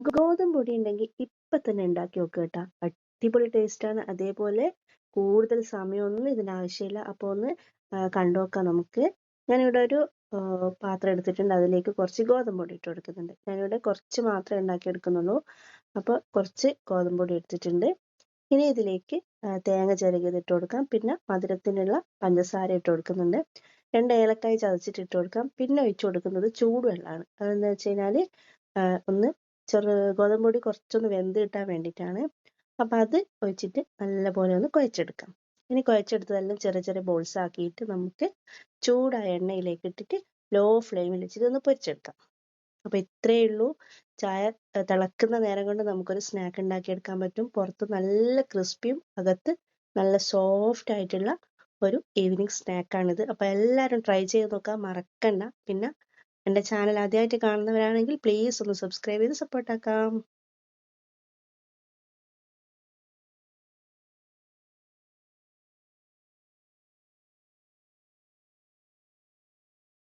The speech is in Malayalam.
ഗോതമ്പ് പൊടി ഉണ്ടെങ്കിൽ ഇപ്പൊ തന്നെ ഉണ്ടാക്കി നോക്കുക കേട്ടോ. അടിപൊളി ടേസ്റ്റാണ് അതേപോലെ കൂടുതൽ സമയമൊന്നും ഇതിന് ആവശ്യമില്ല. അപ്പോൾ ഒന്ന് കണ്ടു നോക്കാം നമുക്ക്. ഞാനിവിടെ ഒരു പാത്രം എടുത്തിട്ടുണ്ട്. അതിലേക്ക് കുറച്ച് ഗോതമ്പ് പൊടി ഇട്ട് കൊടുക്കുന്നുണ്ട്. ഞാനിവിടെ കുറച്ച് മാത്രമേ ഉണ്ടാക്കി എടുക്കുന്നുള്ളൂ. അപ്പോൾ കുറച്ച് ഗോതമ്പ് പൊടി എടുത്തിട്ടുണ്ട്. ഇനി ഇതിലേക്ക് തേങ്ങ ചിരകിയത് ഇട്ട് കൊടുക്കാം. പിന്നെ മധുരത്തിനുള്ള പഞ്ചസാര ഇട്ട് കൊടുക്കുന്നുണ്ട്. രണ്ട് ഏലക്കായ ചതച്ചിട്ട് ഇട്ട് കൊടുക്കാം. പിന്നെ ഒഴിച്ചു കൊടുക്കുന്നത് ചൂടുവെള്ളമാണ്. അതെന്താ വെച്ച് കഴിഞ്ഞാൽ ഒന്ന് ചെറു ഗോതമ്പ് പൊടി കുറച്ചൊന്ന് വെന്ത് കിട്ടാൻ വേണ്ടിയിട്ടാണ്. അപ്പോൾ അത് ഒഴിച്ചിട്ട് നല്ലപോലെ ഒന്ന് കുഴച്ചെടുക്കാം. ഇനി കുഴച്ചെടുത്തതെല്ലാം ചെറിയ ചെറിയ ബോൾസ് ആക്കിയിട്ട് നമുക്ക് ചൂടായ എണ്ണയിലേക്ക് ഇട്ടിട്ട് ലോ ഫ്ലെയിമിൽ വെച്ചിട്ട് ഒന്ന് പൊരിച്ചെടുക്കാം. അപ്പോൾ ഇത്രയേ ഉള്ളൂ. ചായ തിളക്കുന്ന നേരം കൊണ്ട് നമുക്കൊരു സ്നാക്ക് ഉണ്ടാക്കിയെടുക്കാൻ പറ്റും. പുറത്ത് നല്ല ക്രിസ്പിയും അകത്ത് നല്ല സോഫ്റ്റ് ആയിട്ടുള്ള ഒരു ഈവനിങ് സ്നാക്കാണിത് അപ്പോൾ എല്ലാവരും ട്രൈ ചെയ്ത് നോക്കാൻ മറക്കണ്ട. പിന്നെ എന്റെ ചാനൽ ആദ്യമായിട്ട് കാണുന്നവരാണെങ്കിൽ പ്ലീസ് ഒന്ന് സബ്സ്ക്രൈബ് ചെയ്ത് സപ്പോർട്ടാക്കാം